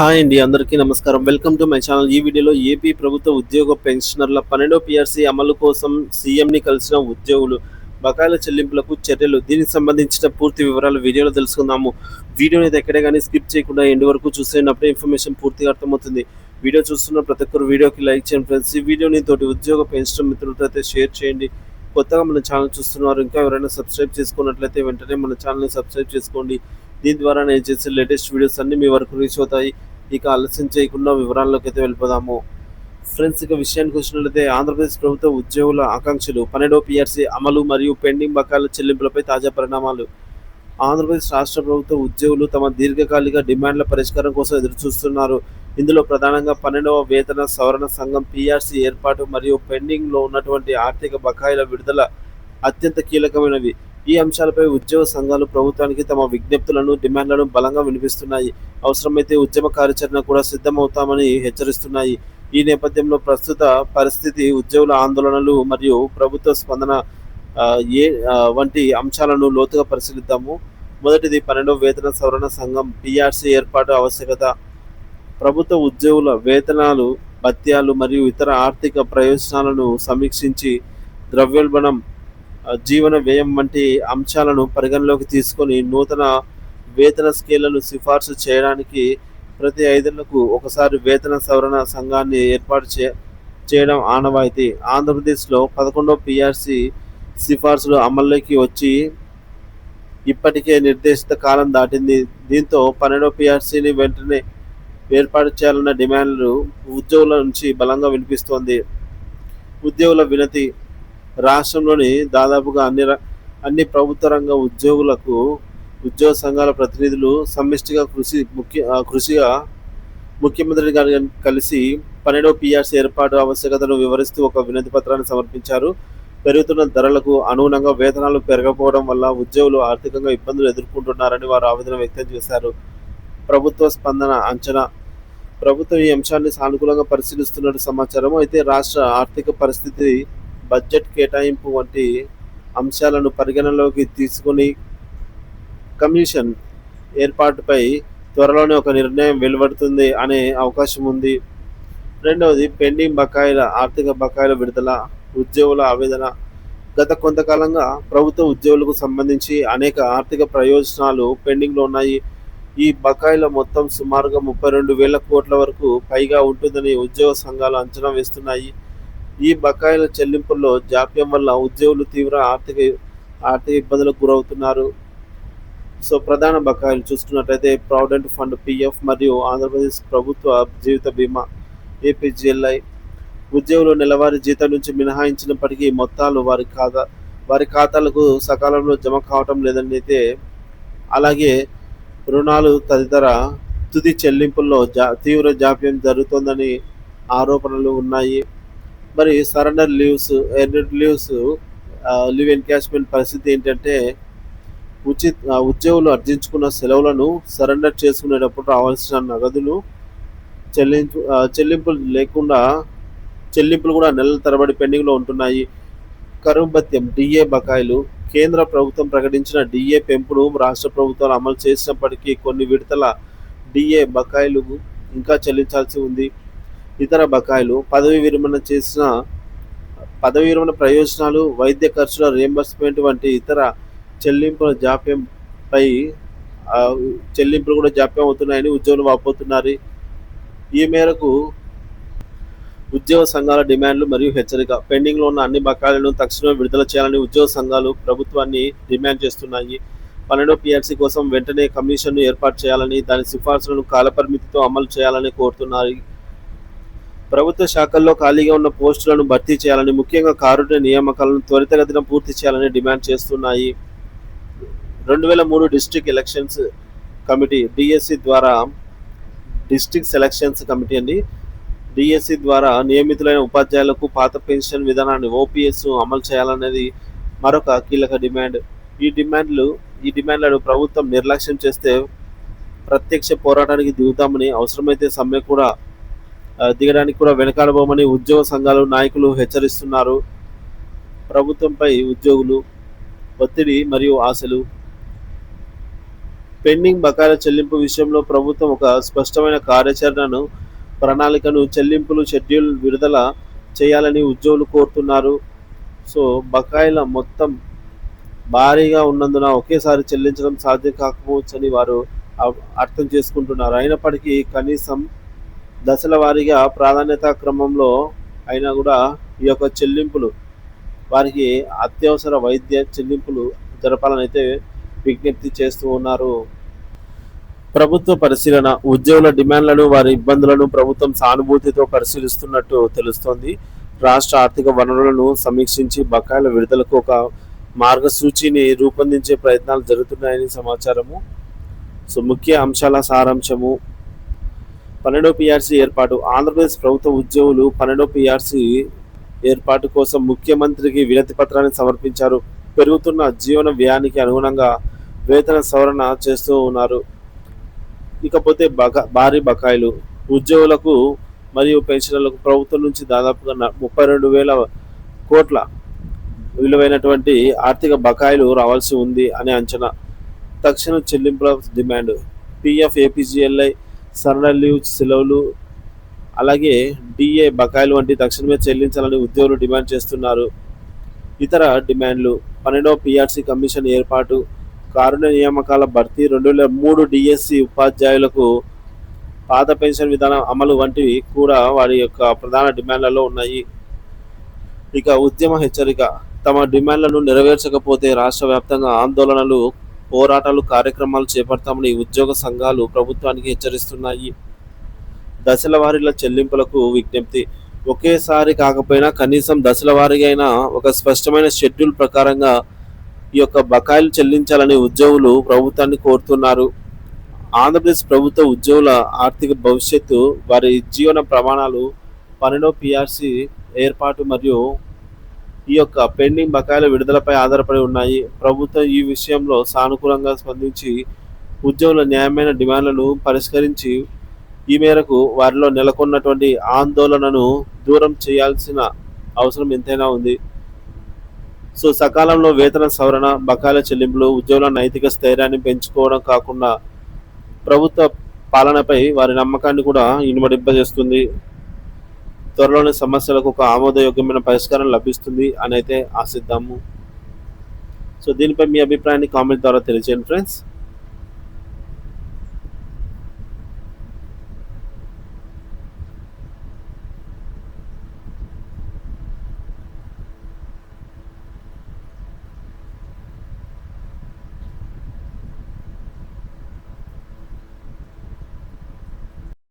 Hi అండి అందరికీ నమస్కారం. Welcome to my channel. ఈ వీడియోలో ఏపీ ప్రభుత్వ ఉద్యోగ పెన్షనర్ల పన్నెండో పిఆర్సీ అమలు కోసం సీఎంని కలిసిన ఉద్యోగులు బకాయిల చెల్లింపులకు చర్యలు దీనికి సంబంధించిన పూర్తి వివరాలు వీడియోలో తెలుసుకుందాము. వీడియోని అయితే ఎక్కడే కానీ స్కిప్ చేయకుండా ఎండ్ వరకు చూసేటప్పుడే ఇన్ఫర్మేషన్ పూర్తిగా అర్థమవుతుంది. వీడియో చూస్తున్న ప్రతి ఒక్కరు వీడియోకి లైక్ చేయండి ఫ్రెండ్స్. ఈ వీడియోని తోటి ఉద్యోగ పెన్షన్ మిత్రులతో అయితే షేర్ చేయండి. కొత్తగా మన ఛానల్ చూస్తున్నారు ఇంకా ఎవరైనా సబ్స్క్రైబ్ చేసుకున్నట్లయితే వెంటనే మన ఛానల్ని సబ్స్క్రైబ్ చేసుకోండి. దీని ద్వారా నేను చేసే లేటెస్ట్ వీడియోస్ అన్ని మీ వరకు రీచ్ అవుతాయి. ఇక ఆలస్యం చేయకుండా వివరాల్లోకి అయితే వెళ్ళిపోదాము. ఫ్రెండ్స్ ఇక విషయానికి వచ్చినట్లయితే ఆంధ్రప్రదేశ్ ప్రభుత్వ ఉద్యోగుల ఆకాంక్షలు. పన్నెండో పిఆర్సీ అమలు మరియు పెండింగ్ బకాయిల చెల్లింపులపై తాజా పరిణామాలు. ఆంధ్రప్రదేశ్ రాష్ట్ర ప్రభుత్వ ఉద్యోగులు తమ దీర్ఘకాలిక డిమాండ్ల పరిష్కారం కోసం ఎదురుచూస్తున్నారు. ఇందులో ప్రధానంగా పన్నెండవ వేతన సవరణ సంఘం పిఆర్సీ ఏర్పాటు మరియు పెండింగ్లో ఉన్నటువంటి ఆర్థిక బకాయిల విడుదల అత్యంత కీలకమైనవి. ఈ అంశాలపై ఉద్యోగ సంఘాలు ప్రభుత్వానికి తమ విజ్ఞప్తులను డిమాండ్లను బలంగా వినిపిస్తున్నాయి. అవసరమైతే ఉద్యమ కార్యాచరణ కూడా సిద్ధమవుతామని హెచ్చరిస్తున్నాయి. ఈ నేపథ్యంలో ప్రస్తుత పరిస్థితి ఉద్యోగుల ఆందోళనలు మరియు ప్రభుత్వ స్పందన ఏ వంటి అంశాలను లోతుగా పరిశీలిద్దాము. మొదటిది పన్నెండవ వేతన సవరణ సంఘం పిఆర్సీ ఏర్పాటు ఆవశ్యకత. ప్రభుత్వ ఉద్యోగుల వేతనాలు భత్యాలు మరియు ఇతర ఆర్థిక ప్రయోజనాలను సమీక్షించి ద్రవ్యోల్బణం జీవన వ్యయం వంటి అంశాలను పరిగణలోకి తీసుకొని నూతన వేతన స్కేళ్ళను సిఫార్సు చేయడానికి ప్రతి ఐదేళ్ళకు ఒకసారి వేతన సవరణ సంఘాన్ని ఏర్పాటు చే చేయడం ఆనవాయితీ. ఆంధ్రప్రదేశ్లో పదకొండవ పిఆర్సి సిఫార్సులు అమల్లోకి వచ్చి ఇప్పటికే నిర్దేశిత కాలం దాటింది. దీంతో పన్నెండవ పిఆర్సీని వెంటనే ఏర్పాటు చేయాలన్న డిమాండ్లు ఉద్యోగుల నుంచి బలంగా వినిపిస్తోంది. ఉద్యోగుల వినతి రాష్ట్రంలోని దాదాపుగా అన్ని అన్ని ప్రభుత్వ రంగ ఉద్యోగులకు ఉద్యోగ సంఘాల ప్రతినిధులు సమిష్టిగా కృషి ముఖ్య కృషిగా ముఖ్యమంత్రి గారిని కలిసి పన్నెండవ పిఆర్సీ ఏర్పాటు ఆవశ్యకతను వివరిస్తూ ఒక వినతి పత్రాన్ని సమర్పించారు. పెరుగుతున్న ధరలకు అనుగుణంగా వేతనాలు పెరగకపోవడం వల్ల ఉద్యోగులు ఆర్థికంగా ఇబ్బందులు ఎదుర్కొంటున్నారని వారు ఆవేదన వ్యక్తం చేశారు. ప్రభుత్వ స్పందన అంచనా ప్రభుత్వం ఈ అంశాన్ని సానుకూలంగా పరిశీలిస్తున్నట్టు సమాచారం. అయితే రాష్ట్ర ఆర్థిక పరిస్థితి బడ్జెట్ కేటాయింపు వంటి అంశాలను పరిగణనలోకి తీసుకుని కమిషన్ ఏర్పాటుపై త్వరలోనే ఒక నిర్ణయం వెలువడుతుంది అనే అవకాశం ఉంది. రెండవది పెండింగ్ బకాయిల ఆర్థిక బకాయిల విడుదల ఉద్యోగుల ఆవేదన. గత కొంతకాలంగా ప్రభుత్వ ఉద్యోగులకు సంబంధించి అనేక ఆర్థిక ప్రయోజనాలు పెండింగ్లో ఉన్నాయి. ఈ బకాయిల మొత్తం సుమారుగా ముప్పై రెండు వేల కోట్ల వరకు పైగా ఉంటుందని ఉద్యోగ సంఘాలు అంచనా వేస్తున్నాయి. ఈ బకాయిల చెల్లింపుల్లో జాప్యం వల్ల ఉద్యోగులు తీవ్ర ఆర్థిక ఆర్థిక ఇబ్బందులకు గురవుతున్నారు. సో ప్రధాన బకాయిలు చూసుకున్నట్లయితే ప్రావిడెంట్ ఫండ్ పిఎఫ్ మరియు ఆంధ్రప్రదేశ్ ప్రభుత్వ జీవిత బీమా ఏపీజీఎల్ఐ. ఉద్యోగులు నెలవారీ జీతం నుంచి మినహాయించినప్పటికీ మొత్తాలు వారి ఖాతా వారి ఖాతాలకు సకాలంలో జమ కావటం లేదని అయితే అలాగే రుణాలు తదితర తుది చెల్లింపుల్లో జా తీవ్ర జాప్యం జరుగుతోందని ఆరోపణలు ఉన్నాయి. మరి surrender leaves earned leaves leave encashment పరిస్థితి ఏంటంటే ఉచిత ఉద్యోగులు అర్జించుకున్న సెలవులను సరెండర్ చేసుకునేటప్పుడు రావాల్సిన నగదులు చెల్లింపు చెల్లింపులు లేకుండా చెల్లింపులు కూడా నెలల తరబడి పెండింగ్లో ఉంటున్నాయి. కరువు భత్యం డిఏ బకాయిలు కేంద్ర ప్రభుత్వం ప్రకటించిన డిఏ పెంపును రాష్ట్ర ప్రభుత్వాలు అమలు చేసినప్పటికీ కొన్ని విడతల డిఏ బకాయిలు ఇంకా చెల్లించాల్సి ఉంది. ఇతర బకాయిలు పదవి విరమణ చేసిన పదవి విరమణ ప్రయోజనాలు వైద్య ఖర్చుల రియంబర్స్మెంట్ వంటి ఇతర చెల్లింపుల జాప్యంపై చెల్లింపులు కూడా జాప్యం అవుతున్నాయని ఉద్యోగులు వాపోతున్నారు. ఈ మేరకు ఉద్యోగ సంఘాల డిమాండ్లు మరియు హెచ్చరిక. పెండింగ్లో ఉన్న అన్ని బకాయిలను తక్షణమే విడుదల చేయాలని ఉద్యోగ సంఘాలు ప్రభుత్వాన్ని డిమాండ్ చేస్తున్నాయి. పన్నెండో పిఆర్సీ కోసం వెంటనే కమిషన్ను ఏర్పాటు చేయాలని దాని సిఫార్సులను కాలపరిమితితో అమలు చేయాలని కోరుతున్నారు. ప్రభుత్వ శాఖల్లో ఖాళీగా ఉన్న పోస్టులను భర్తీ చేయాలని ముఖ్యంగా కారుణ్య నియామకాలను త్వరితగతిన పూర్తి చేయాలని డిమాండ్ చేస్తున్నాయి. రెండు వేల మూడు డిస్టిక్ ఎలక్షన్స్ కమిటీ డిఎస్సి ద్వారా డిస్టిక్ సెలక్షన్స్ కమిటీ అండి. డిఎస్సి ద్వారా నియమితులైన ఉపాధ్యాయులకు పాత పెన్షన్ విధానాన్ని ఓపీఎస్ అమలు చేయాలనేది మరొక కీలక డిమాండ్. ఈ డిమాండ్లు ఈ డిమాండ్లను ప్రభుత్వం నిర్లక్ష్యం చేస్తే ప్రత్యక్ష పోరాటానికి దిగుతామని అవసరమైతే సమ్మె కూడా దిగడానికి కూడా వెనకాడబోమని ఉద్యోగ సంఘాలు నాయకులు హెచ్చరిస్తున్నారు. ప్రభుత్వంపై ఉద్యోగులు ఒత్తిడి మరియు ఆశలు. పెండింగ్ బకాయిల చెల్లింపు విషయంలో ప్రభుత్వం ఒక స్పష్టమైన కార్యాచరణను ప్రణాళికను చెల్లింపులు షెడ్యూల్ విడుదల చేయాలని ఉద్యోగులు కోరుతున్నారు. సో బకాయిల మొత్తం భారీగా ఉన్నందున ఒకేసారి చెల్లించడం సాధ్యం కాకపోవచ్చని వారు అర్థం చేసుకుంటున్నారు. అయినప్పటికీ కనీసం దశల వారీగా ప్రాధాన్యత క్రమంలో అయినా కూడా ఈ యొక్క చెల్లింపులు వారికి అత్యవసర వైద్య చెల్లింపులు జరపాలని అయితే విజ్ఞప్తి చేస్తూ ఉన్నారు. ప్రభుత్వ పరిశీలన ఉద్యోగుల డిమాండ్లను వారి ఇబ్బందులను ప్రభుత్వం సానుభూతితో పరిశీలిస్తున్నట్టు తెలుస్తోంది. రాష్ట్ర ఆర్థిక వనరులను సమీక్షించి బకాయిల విడుదలకు ఒక మార్గసూచిని రూపొందించే ప్రయత్నాలు జరుగుతున్నాయని సమాచారము. సో ముఖ్య అంశాల సారాంశము పన్నెండో పిఆర్సీ ఏర్పాటు. ఆంధ్రప్రదేశ్ ప్రభుత్వ ఉద్యోగులు పన్నెండో పిఆర్సీ ఏర్పాటు కోసం ముఖ్యమంత్రికి వినతి పత్రాన్ని సమర్పించారు. పెరుగుతున్న జీవన వ్యయానికి అనుగుణంగా వేతన సవరణ చేస్తూ ఉన్నారు. ఇకపోతే బకా భారీ బకాయిలు. ఉద్యోగులకు మరియు పెన్షనర్లకు ప్రభుత్వం నుంచి దాదాపుగా ముప్పై రెండు వేల కోట్ల విలువైనటువంటి ఆర్థిక బకాయిలు రావాల్సి ఉంది అనే అంచనా. తక్షణ చెల్లింపుల demand. PF APGLI surrender leave సెలవులు అలాగే డిఏ బకాయిలు వంటి తక్షణమే చెల్లించాలని ఉద్యోగులు డిమాండ్ చేస్తున్నారు. ఇతర డిమాండ్లు పన్నెండవ పిఆర్సీ కమిషన్ ఏర్పాటు కారుణ్య నియామకాల భర్తీ రెండు వేల మూడు డిఎస్సి ఉపాధ్యాయులకు పాత పెన్షన్ విధానం అమలు వంటివి కూడా వారి యొక్క ప్రధాన డిమాండ్లలో ఉన్నాయి. ఇక ఉద్యమ హెచ్చరిక తమ డిమాండ్లను నెరవేర్చకపోతే రాష్ట్ర వ్యాప్తంగా ఆందోళనలు పోరాటాలు కార్యక్రమాలు చేపడతామని ఉద్యోగ సంఘాలు ప్రభుత్వానికి హెచ్చరిస్తున్నాయి. దశల వారీల చెల్లింపులకు విజ్ఞప్తి. ఒకేసారి కాకపోయినా కనీసం దశల వారీగా అయినా ఒక స్పష్టమైన షెడ్యూల్ ప్రకారంగా ఈ యొక్క బకాయిలు చెల్లించాలని ఉద్యోగులు ప్రభుత్వాన్ని కోరుతున్నారు. ఆంధ్రప్రదేశ్ ప్రభుత్వ ఉద్యోగుల ఆర్థిక భవిష్యత్తు వారి జీవన ప్రమాణాలు పన్నెండో పిఆర్సి ఏర్పాటు మరియు ఈ యొక్క పెండింగ్ బకాయిల విడుదలపై ఆధారపడి ఉన్నాయి. ప్రభుత్వం ఈ విషయంలో సానుకూలంగా స్పందించి ఉద్యోగుల న్యాయమైన డిమాండ్లను పరిష్కరించి ఈ మేరకు వారిలో నెలకొన్నటువంటి ఆందోళనను దూరం చేయాల్సిన అవసరం ఎంతైనా ఉంది. సో సకాలంలో వేతన సవరణ బకాయిల చెల్లింపులు ఉద్యోగుల నైతిక స్థైర్యాన్ని పెంచుకోవడం కాకుండా ప్రభుత్వ పాలనపై వారి నమ్మకాన్ని కూడా ఇనుమడింపజేస్తుంది. త్వరలోనే సమస్యలకు ఒక ఆమోదయోగ్యమైన పరిష్కారం లభిస్తుంది అని అయితే ఆశిద్దాము. సో దీనిపై మీ అభిప్రాయాన్ని కామెంట్ ద్వారా తెలియజేయండి ఫ్రెండ్స్.